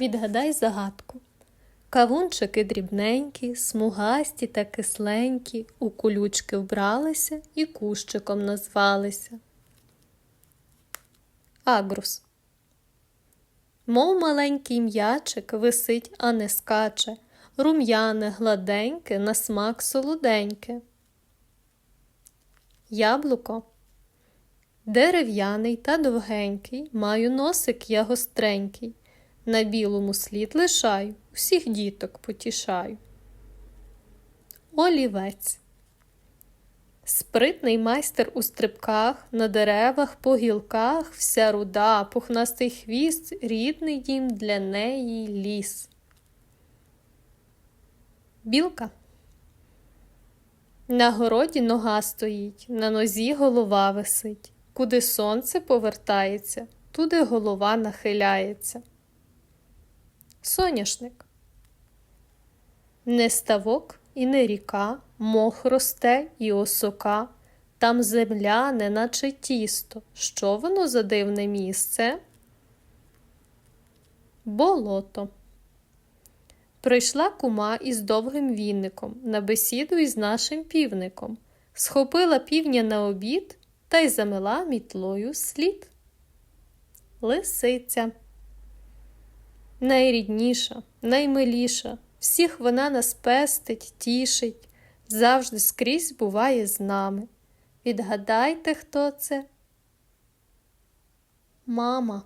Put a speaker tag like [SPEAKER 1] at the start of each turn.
[SPEAKER 1] Відгадай загадку. Кавунчики дрібненькі, смугасті та кисленькі, у кулючки вбралися і кущиком назвалися. Агрус. Мов маленький м'ячик висить, а не скаче, рум'яне, гладеньке, на смак солоденьке. Яблуко. Дерев'яний та довгенький, маю носик я гостренький. На білому слід лишаю, всіх діток потішаю. Олівець. Спритний майстер у стрибках, на деревах, по гілках, вся руда, пухнастий хвіст, рідний дім для неї ліс. Білка. На городі нога стоїть, на нозі голова висить. Куди сонце повертається, туди голова нахиляється. Соняшник. Не ставок і не ріка, мох росте і осока, там земля, неначе тісто. Що воно за дивне місце? Болото. Прийшла кума із довгим віником на бесіду із нашим півником, схопила півня на обід та й замила мітлою слід. Лисиця. Найрідніша, наймиліша, всіх вона нас пестить, тішить, завжди скрізь буває з нами. Відгадайте, хто це? Мама.